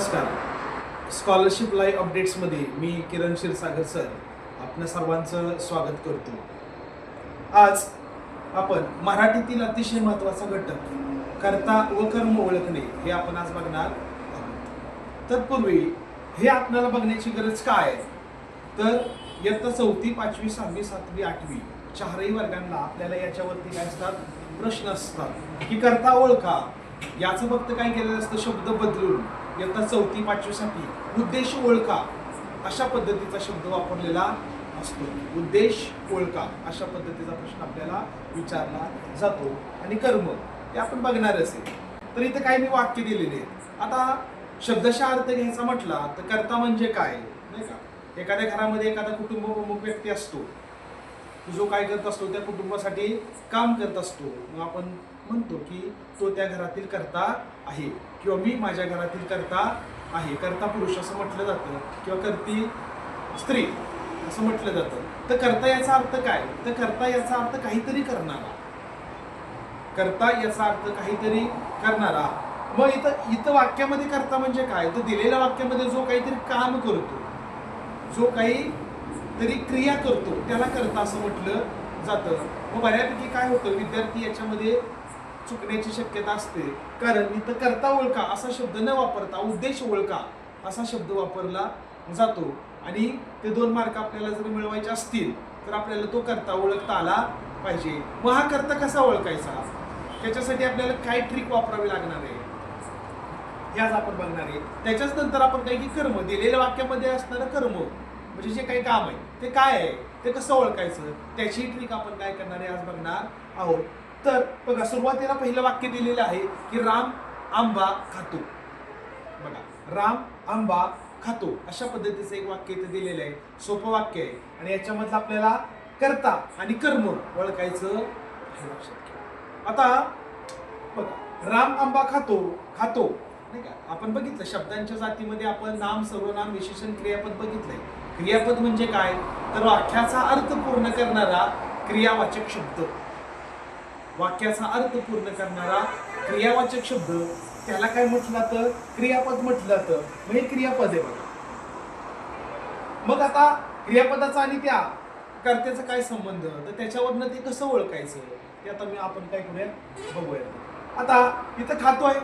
नमस्कार. Scholarship live अपडेट्समध्ये मी किरण क्षीरसागर सर आपल्या सर्वांचं स्वागत करतो. आज आपण मराठीतील अतिशय महत्त्वाचा घटक कर्ता व कर्म ओळखणे हे आपण आज बघणार आहोत. तत्पूर्वी हे आपल्याला बघण्याची गरज काय आहे? तर इयत्ता चौथी पाचवी सहावी सातवी आठवी चारही वर्गांना आपल्याला याच्यावरती काय असतात? प्रश्न असतात. की करता ओळखा. याचं फक्त काय केलेलं असतं? शब्द बदलून. इयत्ता चौथी पाचवीसाठी उद्देश ओळखा. अशा पद्धतीचा शब्द वापरलेला असतो. उद्देश ओळखा. अशा पद्धतीचा प्रश्न आपल्याला विचारला जातो. आणि कर्म हे आपण बघणारच आहे तर इथं काही मी वाक्य दिलेले आहेत. आता शब्दशः अर्थ घ्यायचा म्हटला तर कर्ता म्हणजे काय? नाही का? एखाद्या घरामध्ये एखादा कुटुंब प्रमुख व्यक्ती असतो. जो काय करत असतो त्या कुटुंबासाठी काम करत असतो. मग आपण म्हणतो की तो त्या घरातील करता आहे किंवा मी माझ्या घरातील करता आहे. करता पुरुष असं म्हटलं जातं किंवा करती स्त्री असं म्हटलं जातं. तर करता याचा अर्थ काय? तर करता याचा अर्थ काहीतरी करणारा. करता याचा अर्थ काहीतरी करणारा. मग इथं इथं वाक्यामध्ये करता म्हणजे काय? तर दिलेल्या वाक्यामध्ये जो काहीतरी काम करतो जो काही तरी क्रिया करतो त्याला करता असं म्हटलं जातं. मग बऱ्यापैकी काय होतं? विद्यार्थी याच्यामध्ये चुकण्याची शक्यता असते. कारण इथं करता ओळखा असा शब्द न वापरता उद्देश ओळखा असा शब्द वापरला जातो. आणि ते दोन मार्क आपल्याला जर मिळवायचे असतील तर आपल्याला तो करता ओळखता आला पाहिजे. मग हा करता कसा ओळखायचा? त्याच्यासाठी आपल्याला काय ट्रिक वापरावी लागणार आहे? हे आज आपण बघणार आहे. त्याच्याच नंतर आपण काही की कर्म दिलेल्या वाक्यामध्ये असणारं कर्म म्हणजे जे काही काम आहे ते काय आहे? ते कसं ओळखायचं? त्याची ट्रिक आपण काय करणार आहे आज बघणार आहोत. तर बघा सुरुवातीला पहिलं वाक्य दिलेलं आहे की राम आंबा खातो. बघा राम आंबा खातो. अशा पद्धतीचं एक वाक्य इथे दिलेलं आहे. सोपं वाक्य आहे. आणि याच्यामधलं आपल्याला करता आणि कर्म ओळखायचं लक्षात आता बघा राम आंबा खातो खातो. नाही का? आपण बघितलं शब्दांच्या जातीमध्ये आपण नाम सर्वनाम विशेषण क्रियापद बघितलंय. क्रियापद म्हणजे काय? तर वाक्याचा अर्थ पूर्ण करणारा क्रियावाचक शब्द. वाक्याचा अर्थ पूर्ण करणारा क्रियावाचक शब्द त्याला काय म्हटलं तर? क्रियापद म्हटलं जातं मग हे क्रियापद आहे बघा. मग आता क्रियापदाचा आणि त्या कर्त्याचा काय संबंध? तर त्याच्यावरनं ते कसं ओळखायचं? ते आता मी आपण काय करूया? बघूया. आता इथं खातोय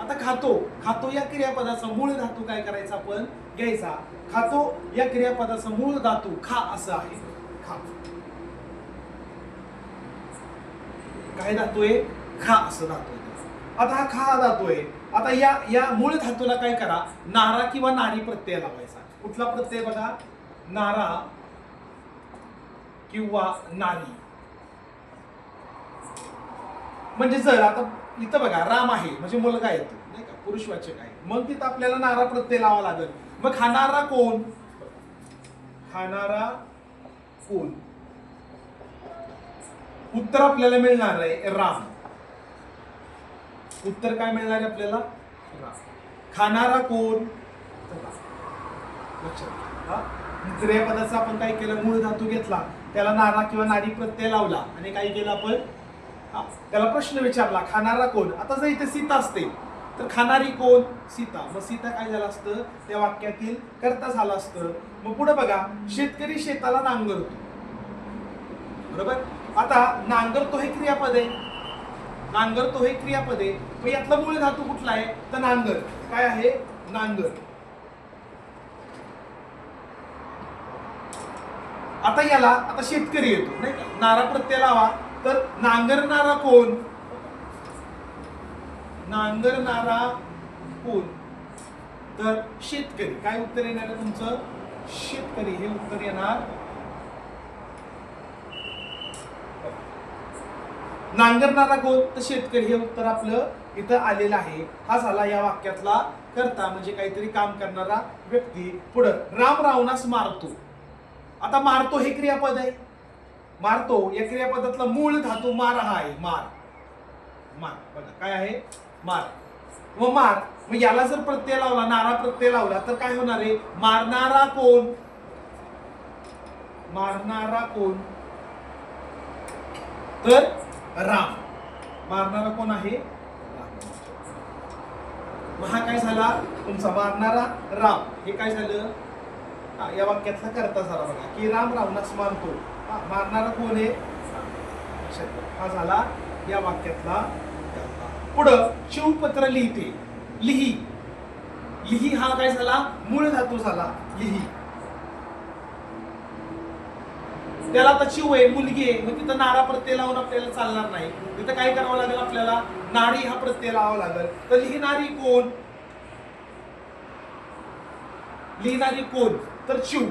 आता खातो. खातो या क्रियापदाचा मूळ धातू काय करायचा आपण? घ्यायचा. खातो या क्रियापदाचा मूळ धातू खा असं आहे. खा. काय धातू आहे खा असं धातू आहे आता हा खा धातू आहे आता या या मूळ धातूला काय करा? नारा किंवा नारी प्रत्यय लावायचा. कुठला प्रत्यय बघा? नारा किंवा नारी. म्हणजे जर आता इथं बघा राम आहे म्हणजे मुलगा येतो नाही का? पुरुषवाचक आहे. मग तिथं आपल्याला नारा प्रत्यय लावा लागेल. मग खाणारा कोण? खाणारा कोण? उत्तर आपल्याला मिळणार आहे राम. उत्तर काय मिळणार आहे आपल्याला? राम. खाणारा कोण? लक्षात घ्या. आपण काय केलं? मूळ धातू घेतला. त्याला नारा किंवा नारी प्रत्यय लावला. आणि काय केलं आपण? त्याला प्रश्न विचारला खाणारा कोण? आता जर इथे सीता असते तर खाणारी कोण? सीता. मग सीता काय झालं असतं? त्या वाक्यातील करता झालं असतं. मग पुढे बघा शेतकरी शेताला नांगरतो बरोबर? आता नांगरतो हे क्रियापद आहे. नांगरतो हे क्रियापद आहे. मग यातला मूळ धातू कुठला आहे? तर नांगर. काय आहे? नांगर. आता याला आता शेतकरी येतो नाही का? नारा प्रत्यय लावा. तर नांगरणारा कोण? नांगरणारा कोण? तर शेतकरी. काय उत्तर येणार आहे तुमचं? शेतकरी. हे उत्तर येणार नांगरणारा कोण तर शेतकरी हे उत्तर आपलं इथं आलेलं आहे. हा झाला या वाक्यातला करता म्हणजे काहीतरी काम करणारा व्यक्ती. पुढं राम रावणास मारतो. आता मारतो हे क्रियापद आहे. मारतो या क्रियापदातला मूळ धातू मार हा आहे. मार. मार. बघा काय आहे? मार. व मार मग याला जर प्रत्यय लावला नारा प्रत्यय लावला तर काय होणार आहे? मारणारा कोण? मारणारा कोण? तर राम. मारणारा कोण आहे? महा हा काय झाला? तुमचा मारणारा राम. हे काय झालं? हा, या वाक्यातला करता झाला बघा. की राम रावणास मारतो. हा, मारणारा कोण आहे? हा झाला या वाक्यातला कर्ता. पुढं शिवपत्र लिहिते. लिही. लिही हा काय झाला? मूळ धातू झाला. लिही. त्याला आता शिव आहे मुलगी आहे मग तिथं नारा प्रत्यय लावून आपल्याला चालणार नाही. तिथं काय करावं लागेल आपल्याला? नारी हा प्रत्यय लावावा लागेल. तर लिहिणारी कोण? लिहिणारी कोण? तर शिव.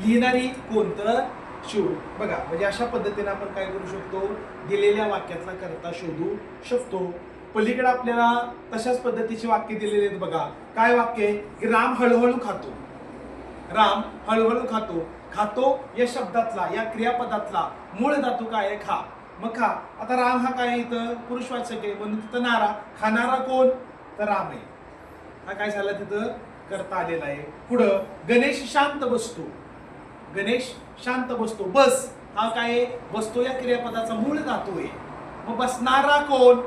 लिहिणारी कोण? तर शिव. बघा म्हणजे अशा पद्धतीने आपण काय करू शकतो? दिलेल्या वाक्यातला करता शोधू शकतो. पलीकडे आपल्याला तशाच पद्धतीची वाक्य दिलेली आहेत बघा. काय वाक्य आहे? की राम हळूहळू खातो. राम हळूहळू खातो. खातो या शब्दातला या क्रियापदातला. मूळ धातू काय आहे? खा. मग खा. आता राम हा काय आहे इथं? पुरुषवाचक आहे. म्हणून तिथं नारा. खाणारा कोण? तर राम आहे. हा काय झाला तिथं? करता आलेला आहे. पुढं गणेश शांत बसतो. गणेश शांत बसतो. बस. हा काय आहे? बसतो या क्रियापदाचा मूळ धातू आहे. मग बसणारा कोण?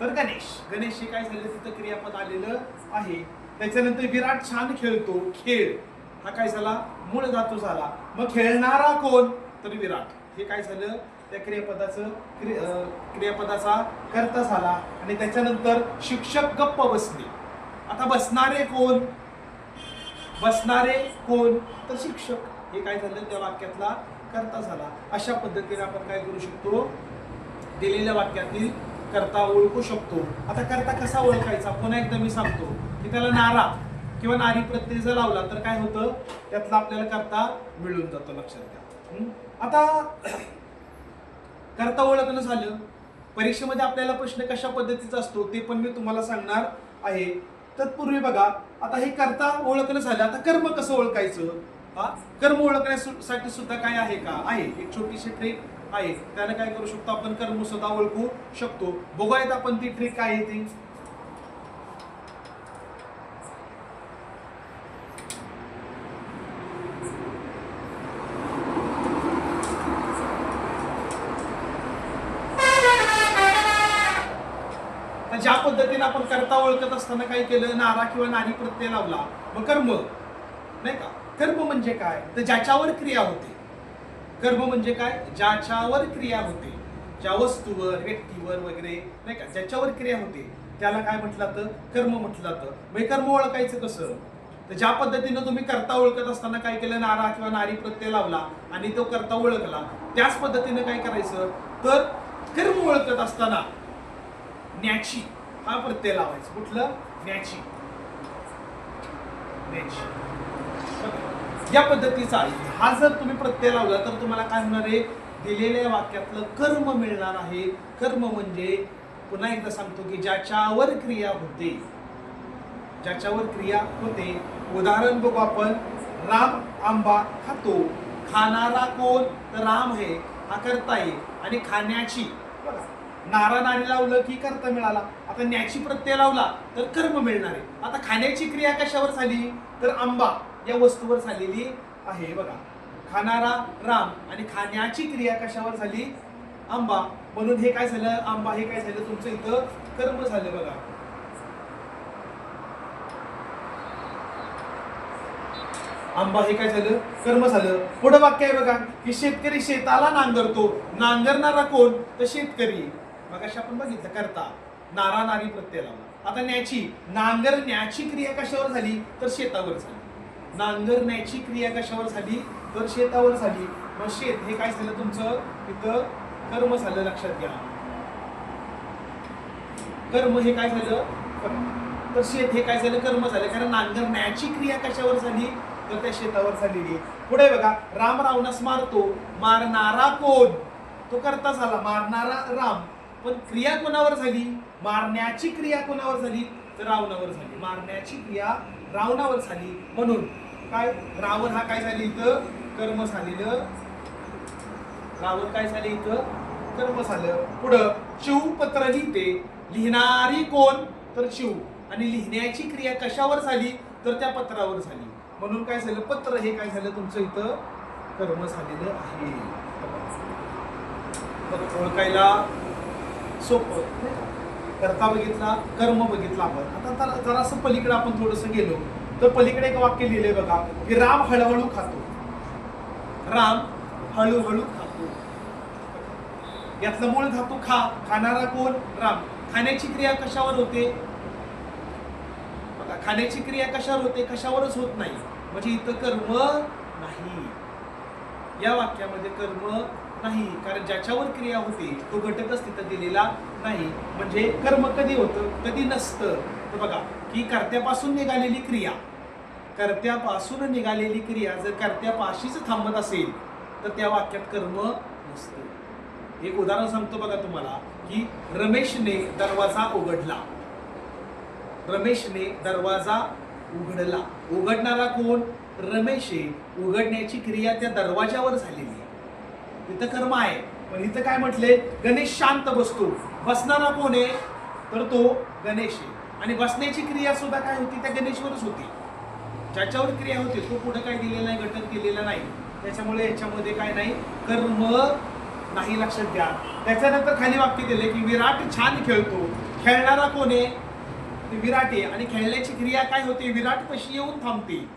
तर गणेश. गणेश हे काय झालं तिथं क्रियापद आलेलं आहे. त्याच्यानंतर विराट छान खेळतो. खेळ. हा काय झाला? मूळ धातू झाला. मग खेळणारा कोण? तर विराट. हे काय झालं? त्या क्रियापदाचं क्रि- क्रियापदाचा कर्ता झाला आणि त्याच्यानंतर शिक्षक गप्प बसले. आता बसणारे कोण? बसणारे कोण? तर शिक्षक. हे काय झालं? त्या वाक्यातला कर्ता झाला. अशा पद्धतीने आपण काय करू शकतो? दिलेल्या वाक्यातील कर्ता ओळखू शकतो. आता करता कसा ओळखायचा? पुन्हा एकदा मी सांगतो. की त्याला नारा. किंवा नारी प्रत्यय जर लावला तर काय होतं? त्यातला आपल्याला करता मिळून जातो लक्षात घ्या. आता करता ओळखणं झालं. परीक्षेमध्ये आपल्याला प्रश्न कशा पद्धतीचा असतो ते पण मी तुम्हाला सांगणार आहे. तत्पूर्वी बघा आता हे करता ओळखणं झालं. आता कर्म कसं ओळखायचं? हा? कर्म ओळखण्यासाठी सुद्धा काय आहे का? आहे. एक छोटीशी ट्रिक आहे. त्यानं काय करू शकतो? आपण कर्म सुद्धा ओळखू शकतो. बघूयात आपण ती ट्रिक काय आहे ती तर ज्या पद्धतीने आपण करता ओळखत असताना काय केलं? नारा किंवा नारी प्रत्यय लावला. मग कर्म. नाही का? कर्म म्हणजे काय? तर ज्याच्यावर क्रिया होते. कर्म म्हणजे काय? ज्याच्यावर क्रिया होते. ज्या वस्तूवर व्यक्तीवर वगैरे नाही का? ज्याच्यावर क्रिया होते. त्याला काय म्हटलं जातं? कर्म म्हटलं जातं. मग कर्म ओळखायचं कसं? तर ज्या पद्धतीनं तुम्ही करता ओळखत असताना काय केलं? नारा किंवा नारी प्रत्यय लावला आणि तो करता ओळखला. त्याच पद्धतीनं काय करायचं? तर कर्म ओळखत असताना न्याची हा प्रत्यय लावायचा. कुठलं? न्याची न्याची या पद्धतीचा आहे. हा जर तुम्ही प्रत्यय लावला तर तुम्हाला काय होणार आहे? दिलेल्या वाक्यातलं कर्म मिळणार आहे. कर्म म्हणजे पुन्हा एकदा सांगतो की ज्याच्यावर क्रिया होते. ज्याच्यावर क्रिया होते. उदाहरण बघू आपण. राम आंबा खातो. खाणारा कोण? तर राम आहे. हा करता आहे आणि खाण्याची नारा नारी लावलं की कर्ता मिळाला. आता न्याची प्रत्यय लावला तर कर्म मिळणार आहे. आता खाण्याची क्रिया कशावर झाली? तर आंबा या वस्तूवर झालेली आहे बघा. खाणारा राम आणि खाण्याची क्रिया कशावर झाली? आंबा. म्हणून हे काय झालं? आंबा हे काय झालं? तुमचं इथं कर्म झालं बघा. आंबा हे काय झालं? कर्म झालं. पुढं वाक्य आहे बघा की शेतकरी शेताला नांगरतो. नांगरणारा कोण? तर शेतकरी. मग आपण बघितलं करता. नारा नारी प्रत्यय लावला आता न्याची नांगरण्याची क्रिया कशावर झाली तर शेतावर झाली. नांगरण्याची क्रिया कशावर झाली तर शेतावर झाली. मग शेत हे काय झालं तुमचं? इथं कर्म झालं लक्षात घ्या. कर्म हे काय झालं? तर शेत हे काय झालं? कर्म झालं. कारण नांगरण्याची क्रिया कशावर झाली? तर त्या शेतावर झालेली. पुढे बघा राम रावणास मारतो. मारणारा कोण? तो करता झाला. मारणारा राम. पण क्रिया कोणावर झाली? मारण्याची क्रिया कोणावर झाली? तर रावणावर झाली. मारण्याची क्रिया रावणावर झाली. म्हणून काय? रावण हा काय झाली इथं? कर्म झालेलं. रावण काय झाले इथं? कर्म झालं. पुढं शिवपत्र लिहिते. लिहिणारी कोण? तर शिव. आणि लिहिण्याची क्रिया कशावर झाली? तर त्या पत्रावर झाली. म्हणून काय झालं? पत्र हे काय झालं? तुमचं इथं कर्म झालेलं आहे. ओळखायला सोपं करता कर्ता बघितला कर्म बघितला आपण. आता तर जरासं पलीकडे आपण थोडंसं गेलो तर पलीकडे एक वाक्य लिहिले बघा की राम हळूहळू खातो. राम हळूहळू खातो. यातलं मूळ धातू खा खाणारा कोण? राम. खाण्याची क्रिया कशावर होते? बघा खाण्याची क्रिया कशावर होते? कशावरच होत नाही. म्हणजे इथं कर्म नाही. या वाक्यामध्ये कर्म नाही कारण ज्याच्यावर क्रिया होते तो घटकच तिथं दिलेला नाही. म्हणजे कर्म कधी होतं कधी नसतं. तर बघा की कर्त्यापासून निघालेली क्रिया कर्त्यापासून निघालेली क्रिया जर कर्त्यापाशीच थांबत असेल तर त्या वाक्यात कर्म नसतं. एक उदाहरण सांगतो बघा तुम्हाला की रमेशने दरवाजा उघडला. रमेशने दरवाजा उघडला. उघडणारा कोण? रमेशे उघडण्याची क्रिया त्या दरवाजावर झालेली इथं तिथं कर्म आहे. पण इथं काय म्हटले? गणेश शांत बसतो. बसणारा कोण आहे? तर तो गणेश आहे. आणि बसण्याची क्रिया सुद्धा काय होती? त्या गणेशवरच होती. ज्याच्यावर क्रिया होती तो पुढे काय दिलेला नाही घटक दिलेला नाही. त्याच्यामुळे याच्यामध्ये काय नाही? कर्म नाही लक्षात घ्या. त्याच्यानंतर खाली वाक्य दिले की विराट छान खेळतो. खेळणारा कोण आहे? ते विराट आहे. आणि खेळण्याची क्रिया काय होते? विराट पशी येऊन थांबते.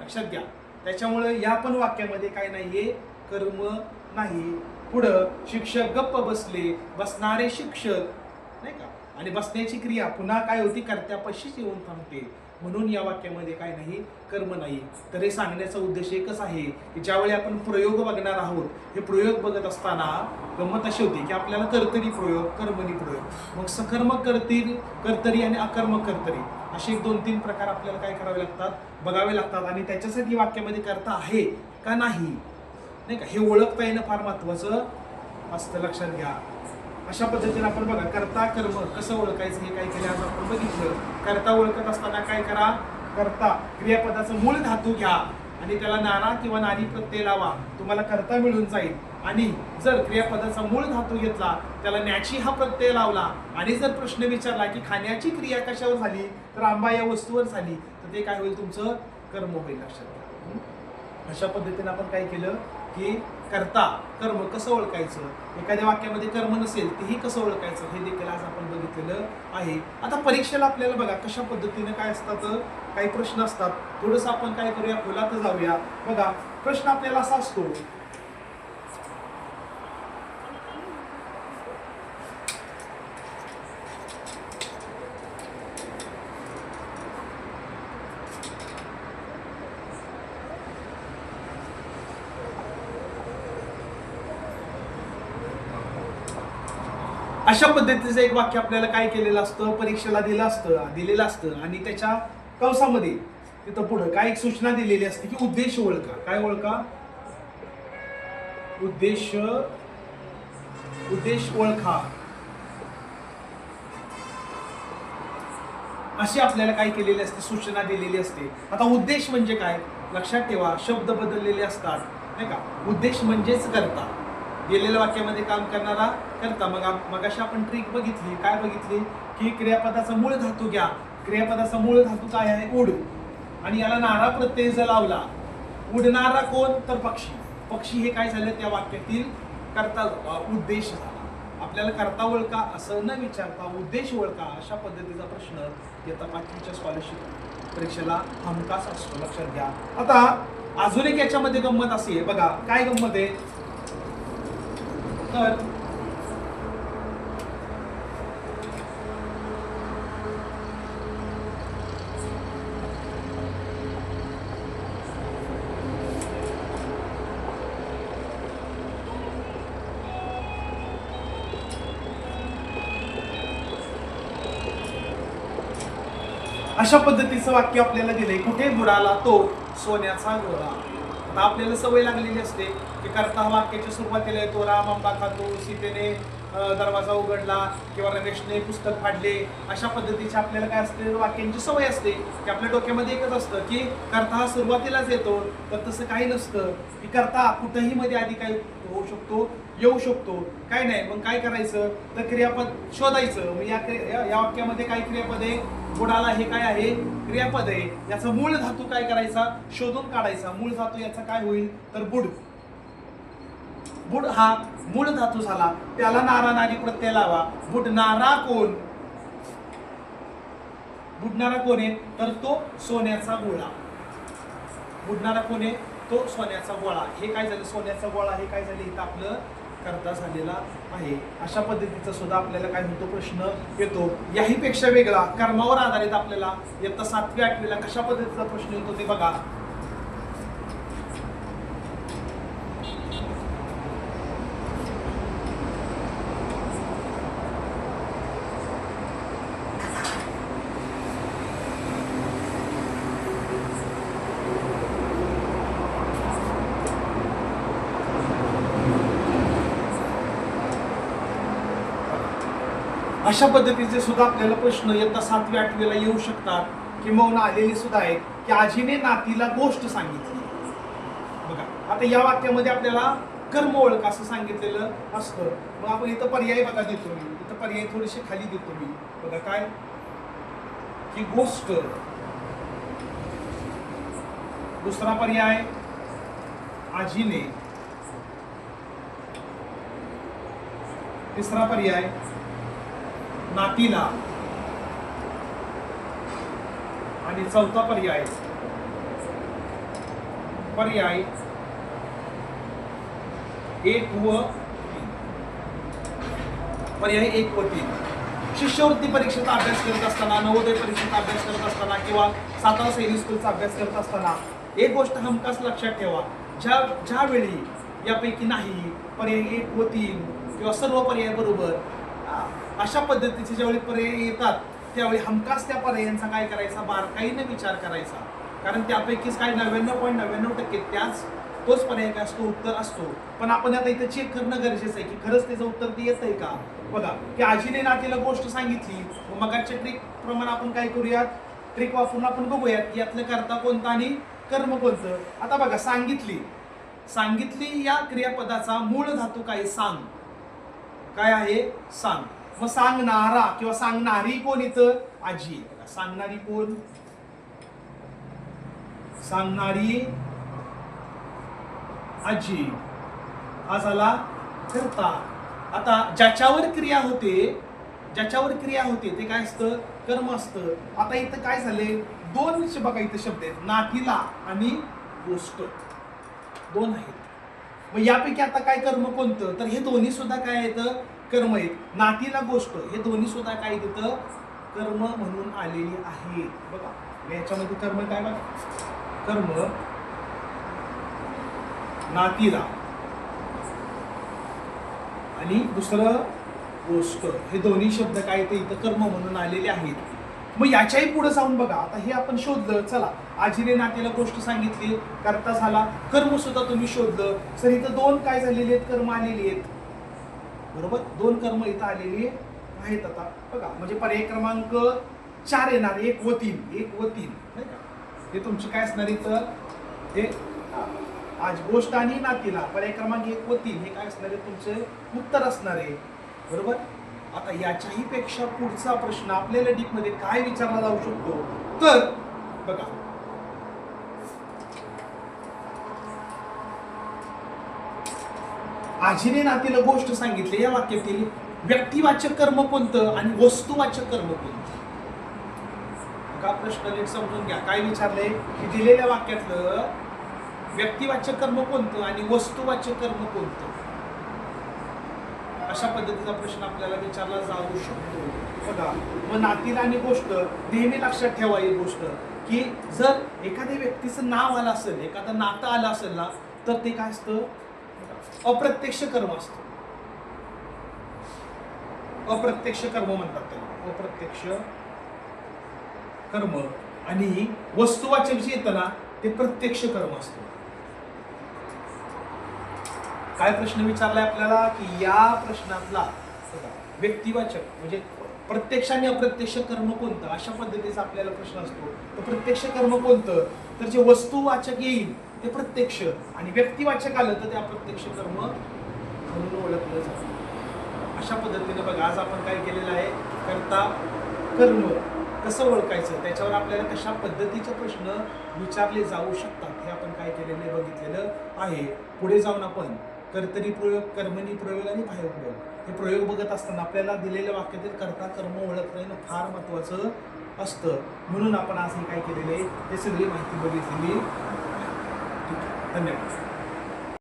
लक्षात घ्या. त्याच्यामुळे या पण वाक्यामध्ये काय नाहीये? कर्म नाही. पुढं शिक्षक गप्प बसले बसणारे शिक्षक नाही का? आणि बसण्याची क्रिया पुन्हा काय होती? कर्त्यापाशीच येऊन थांबते. म्हणून या वाक्यामध्ये काय नाही? कर्म नाही. तर हे सांगण्याचा उद्देश एकच आहे की ज्यावेळी आपण प्रयोग बघणार आहोत हे प्रयोग बघत असताना गंमत अशी होती की आपल्याला कर्तरी प्रयोग कर्मणी प्रयोग. मग सकर्मक कर्तीर कर्तरी आणि अकर्मक कर्तरी असे एक दोन तीन प्रकार आपल्याला काय करावे लागतात? बघावे लागतात. आणि त्याच्यासाठी वाक्यामध्ये करता आहे का नाही? नाही का? हे ओळखता येणं फार महत्वाचं असतं लक्षात घ्या. अशा पद्धतीने आपण बघा करता कर्म कसं ओळखायचं हे काय केलं आज आपण बघितलं. करता ओळखत असताना काय करा? करता क्रियापदाचं मूळ धातू घ्या आणि त्याला नारा किंवा नारी प्रत्यय लावा. तुम्हाला करता मिळून जाईल. आणि जर क्रियापदाचा मूळ धातू घेतला त्याला न्याची हा प्रत्यय लावला आणि जर प्रश्न विचारला की खाण्याची क्रिया कशावर झाली तर आंबा या वस्तूवर झाली तर ते काय होईल तुमचं? कर्म होईल लक्षात घ्या. अशा पद्धतीने आपण काय केलं? की करता कर्म कसं ओळखायचं? एखाद्या वाक्यामध्ये कर्म नसेल तेही कसं ओळखायचं? हे देखील आज आपण बघितलेलं आहे. आता परीक्षेला आपल्याला बघा कशा पद्धतीनं काय असतात काही प्रश्न असतात. थोडंसं आपण काय करूया? खोलात जाऊया. बघा प्रश्न आपल्याला असा असतो अशा पद्धतीचं एक वाक्य आपल्याला काय केलेलं असतं? परीक्षेला दिलं असतं दिलेलं असतं आणि त्याच्या कंसामध्ये तिथं पुढं काय एक सूचना दिलेली असते की उद्देश ओळखा. काय ओळखा? उद्देश उद्देश ओळखा. अशी आपल्याला काय केलेली असते? सूचना दिलेली असते. आता उद्देश म्हणजे काय? लक्षात ठेवा शब्द बदललेले असतात. नाही का? उद्देश म्हणजेच करता. गेलेल्या वाक्यामध्ये काम करणारा करता. मग मग मगाशी आपण ट्रिक बघितली. काय बघितली? की क्रियापदाचा मूळ धातू घ्या. क्रियापदाचा मूळ धातू काय आहे? उड. आणि याला नारा प्रत्यय जर लावला उडणारा कोण? तर पक्षी. पक्षी हे काय झालं? त्या वाक्यातील करता उद्देश झाला. आपल्याला करता ओळखा असं न विचारता उद्देश ओळखा अशा पद्धतीचा प्रश्न येता पाचवीच्या स्कॉलरशिप परीक्षेला हमखास असतो. लक्षात घ्या. आता अजून एक याच्यामध्ये गंमत अशी आहे. बघा काय गंमत आहे? तर अशा पद्धतीचं वाक्य आपल्याला दिलंय. कुठे बुडाला तो सोन्याचा गोळा? आता आपल्याला सवय लागलेली असते की करता हा वाक्याच्या सुरुवातीला येतो राम आंबा खातो सीतेने दरवाजा उघडला किंवा रमेशने पुस्तक फाडले. अशा पद्धतीचे आपल्याला काय असते? वाक्यांची सवय असते. की आपल्या डोक्यामध्ये एकच असतं की करता हा सुरुवातीलाच येतो तर तसं काही नसतं. की करता कुठंही मध्ये आधी काय होऊ शकतो येऊ शकतो. काय नाही? मग काय करायचं? तर क्रियापद शोधायचं. मग या क्रि- या- या वाक्यामध्ये काय क्रियापद आहे? बुडाला हे काय आहे? क्रियापद आहे. याचा मूळ धातू काय करायचा? शोधून काढायचा. मूळ धातू याचा काय होईल? तर बुड. बुड हा मूळ धातू झाला. त्याला नारा नारी प्रत्यय लावा. बुडणारा कोण? बुडणारा कोण आहे? तर तो सोन्याचा गोळा. बुडणारा कोण आहे? तो सोन्याचा गोळा. हे काय झालं? सोन्याचा गोळा. हे काय झालं? इथं आपलं करता झालेला आहे. अशा पद्धतीचा सुद्धा आपल्याला काय होतो प्रश्न येतो. याही पेक्षा वेगळा कर्मावर आधारित आपल्याला इयत्ता सातव्या आठवीला कशा पद्धतीचा प्रश्न येतो ते बघा. अशा पद्धतीचे सुद्धा आपल्याला प्रश्न इयत्ता सातवी आठवीला येऊ शकतात. किंवा आलेले सुद्धा आहेत की आजीने नातीला गोष्ट सांगितली. बघा आता या वाक्यामध्ये आपल्याला कर्म ओळख असं सांगितलेलं असतं. मग आपण इथं पर्याय बघा देतो मी. इथं पर्याय थोडेसे खाली देतो मी. बघा काय? की गोष्ट. दुसरा पर्याय आजीने. तिसरा पर्याय नातीला. आणि चौथा पर्याय. पर्याय. एक व पर्याय एक व तीन. शिष्यवृत्ती परीक्षेचा अभ्यास करत असताना नवोदय परीक्षेचा अभ्यास करत असताना किंवा सातारा सैनिक स्कूलचा अभ्यास करत असताना एक गोष्ट हमखास लक्षात ठेवा. ज्या ज्यावेळी यापैकी नाही पर्याय एक व तीन किंवा सर्व पर्याय बरोबर अशा पद्धतीचे ज्यावेळी पर्याय येतात त्यावेळी हमखास त्या पर्यायांचा काय करायचा? बारकाईने विचार करायचा. कारण त्यापैकीच काय नव्याण्णव पॉईंट नव्याण्णव टक्के त्याच तोच पर्याय काय असतो? उत्तर असतो. पण आपण आता इथं चेक करणं गरजेचं आहे की खरंच त्याचं उत्तर ते येत आहे का? बघा की आजीने नातीला गोष्ट सांगितली. मगाच्या ट्रिक प्रमाणे आपण काय करूयात? ट्रिक वापरून आपण बघूयात की यातलं करता कोणता आणि कर्म कोणतं. आता बघा सांगितली. सांगितली या क्रियापदाचा मूळ धातू काय? सांग. काय आहे? सांग. मग सांगणारा किंवा सांगणारी कोण इथं? आजी. आहे सांगणारी कोण? सांगणारी आजी. हा झाला कर्ता. आता ज्याच्यावर क्रिया होते ज्याच्यावर क्रिया होते ते काय असतं? कर्म असतं. आता इथं काय झाले दोन बघा इथं शब्द आहेत. नातीला आणि गोष्ट. दोन आहेत. मग यापैकी आता काय कर्म कोणतं? तर हे दोन्ही सुद्धा काय आहेत? कर्म आहेत. नातीला गोष्ट हे दोन्ही सुद्धा काय तिथं? कर्म म्हणून आलेली आहेत. बघा याच्यामध्ये कर्म काय बघा? कर्म नातीला. आणि दुसरं गोष्ट हे दोन्ही शब्द काय ते इथं कर्म म्हणून आलेले आहेत. मग याच्याही पुढे जाऊन बघा. आता हे आपण शोधलं. चला आजीने नातीला गोष्ट सांगितली करता झाला. कर्म सुद्धा तुम्ही शोधलं. सर इथं दोन काय झालेले आहेत? कर्म आलेली आहेत. बरोबर? दोन कर्म इथं आलेली आहेत आता. बघा म्हणजे पर्याय क्रमांक चार येणार एक व तीन एक व तीन नाही का? हे तुमची काय असणार इथं? हे आज गोष्ट आणि नातीला पर्याय क्रमांक एक व तीन हे काय असणार आहे? तुमचे उत्तर असणार आहे. बरोबर? आता याच्याही पेक्षा पुढचा प्रश्न आपल्याला डीपमध्ये काय विचारला जाऊ शकतो? तर बघा. आजीने नातीला गोष्ट सांगितली या वाक्यातील व्यक्तिवाचक कर्म कोणतं आणि वस्तुवाचक कर्म कोणतं? का प्रश्न नीट समजून घ्या. काय विचारलंय? की दिलेल्या वाक्यातलं व्यक्तिवाचक कर्म कोणतं आणि वस्तुवाचक कर्म कोणतं? अशा पद्धतीचा प्रश्न आपल्याला विचारला जाऊ शकतो. बघा मग नातीला आणि गोष्ट नेहमी लक्षात ठेवा ही गोष्ट की जर एखाद्या व्यक्तीचं नाव आलं असेल एखादं नातं आलं असेल ना तर ते काय असतं? अप्रत्यक्ष कर्म असतं. अप्रत्यक्ष कर्म म्हणतात त्याला. अप्रत्यक्ष कर्म आणि वस्तुवाच्या जे येतं ना ते प्रत्यक्ष कर्म असतं. काय प्रश्न विचारलाय आपल्याला? की या प्रश्नातला व्यक्तिवाचक म्हणजे प्रत्यक्ष आणि अप्रत्यक्ष कर्म कोणतं? अशा पद्धतीचा आपल्याला प्रश्न असतो. तर प्रत्यक्ष कर्म कोणतं? तर जे वस्तुवाचक येईल ते प्रत्यक्ष आणि व्यक्तिवाचक आलं तर ते अप्रत्यक्ष कर्म म्हणून ओळखलं जातं. अशा पद्धतीने बघा आज आपण काय केलेलं आहे? करता कर्म कसं ओळखायचं? त्याच्यावर आपल्याला कशा पद्धतीचे प्रश्न विचारले जाऊ शकतात हे आपण काय केलेले बघितलेलं आहे. पुढे जाऊन आपण कर्तरी प्रयोग कर्मणी प्रयोग आणि बाह्य प्रयोग हे प्रयोग बघत असताना आपल्याला दिलेल्या वाक्यातील कर्ता कर्म ओळखणं फार महत्त्वाचं असतं. म्हणून आपण आज हे काय केलेलं आहे हे सगळी माहिती बघितलेली धन्यवाद